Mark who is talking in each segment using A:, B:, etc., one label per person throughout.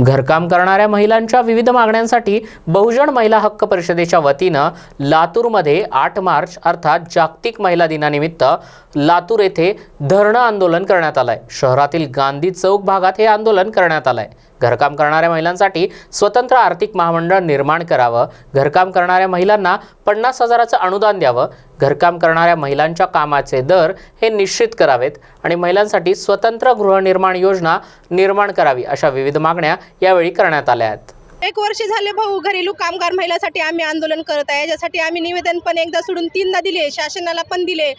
A: घरकाम करणाऱ्या महिलांच्या विविध मागण्यांसाठी बहुजन महिला हक्क परिषदेच्या वतीनं लातूरमध्ये आठ मार्च अर्थात जागतिक महिला दिनानिमित्त लातूर येथे धरणं आंदोलन करण्यात आलंय. शहरातील गांधी चौक भागात हे आंदोलन करण्यात आलंय. घरकाम करणाऱ्या महिलांसाठी स्वतंत्र आर्थिक महामंडळ निर्माण करावं. घरकाम करणाऱ्या महिलांना पन्नास हजाराचं अनुदान द्यावं. घरकाम करणाऱ्या महिलांच्या कामाचे दर हे निश्चित करावेत आणि महिलांसाठी स्वतंत्र गृहनिर्माण योजना निर्माण करावी अशा विविध मागण्या यावेळी करण्यात आल्या आहेत.
B: एक वर्ष झाले भाऊ घरेलू कामगार महिलासाठी आम्ही आंदोलन करत आहे. याच्यासाठी आम्ही निवेदन पण एकदा सोडून तीनदा दिले. शासनाला पण दिले.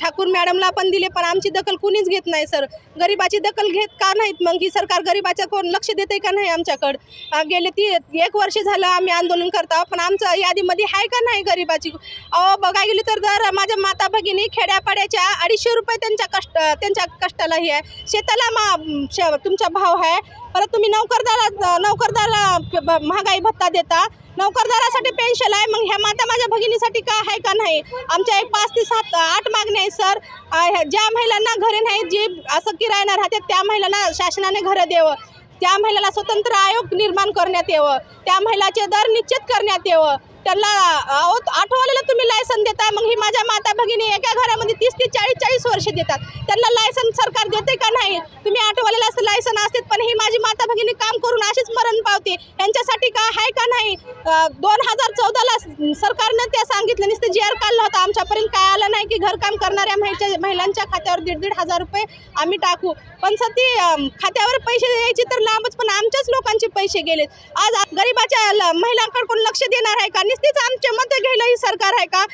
B: ठाकूर मॅडमला पण दिले पण आमची दखल कुणीच घेत नाही सर. गरिबाची दखल घेत का नाहीत? मग ही सरकार गरिबाच्या कोण लक्ष देते का नाही आमच्याकडं? गेले ती एक वर्ष झालं आम्ही आंदोलन करतो पण आमचं यादीमध्ये आहे का नाही गरिबाची? अहो बघा गेली तर दर माझ्या माता भगिनी खेड्यापाड्याच्या अडीचशे रुपये त्यांच्या कष्ट त्यांच्या कष्टाला हे आहे. शेताला मा श- तुमचा भाव आहे. परत तुम्ही नोकरदारा नोकरदाराला महागाई भत्ता देता. नोकरदारासाठी पेन्शन आहे मग ह्या माता माझ्या भगिनीसाठी का आहे का नाही? आमच्या एक पाच ते सात आठ मागण्या आहेत सर. ह्या- ज्या महिलांना घरे नाहीत जे असं किरायना राहतात त्या महिलांना शासनाने घरं द्यावं. त्या महिलाला स्वतंत्र आयोग निर्माण करण्यात यावं. त्या महिलाचे दर निश्चित करण्यात यावं. त्यांना अहो, आठवलेला तुम्ही लायसन देताय मग ही माझ्या माता भगिनी एका घरामध्ये तीस ते चाळीस चाळीस वर्ष देतात. त्यांना लायसन सरकार देते का नाही? तुम्ही आठवलेला असं लायसन असतात पण ही माझी माता भगिनी काम करून अशीच मरण पावते. यांच्यासाठी का आहे का नाही? दोन हजार चौदाला सरकारनं त्या सांगितलं नुसतं जी आर काढला होता. आमच्यापर्यंत काय आलं नाही की घरकाम करणाऱ्या महिच्या महिलांच्या खात्यावर दीड दीड हजार रुपये आम्ही टाकू. पण सती खात्यावर पैसे द्यायचे तर लांबच पण आमच्याच लोकांचे पैसे गेलेत. आज आ- गरिबाच्या ल- महिलांकडे कोण लक्ष देणार आहे का? नुसतीच आमचे मत घ्यायला ही सरकार आहे का?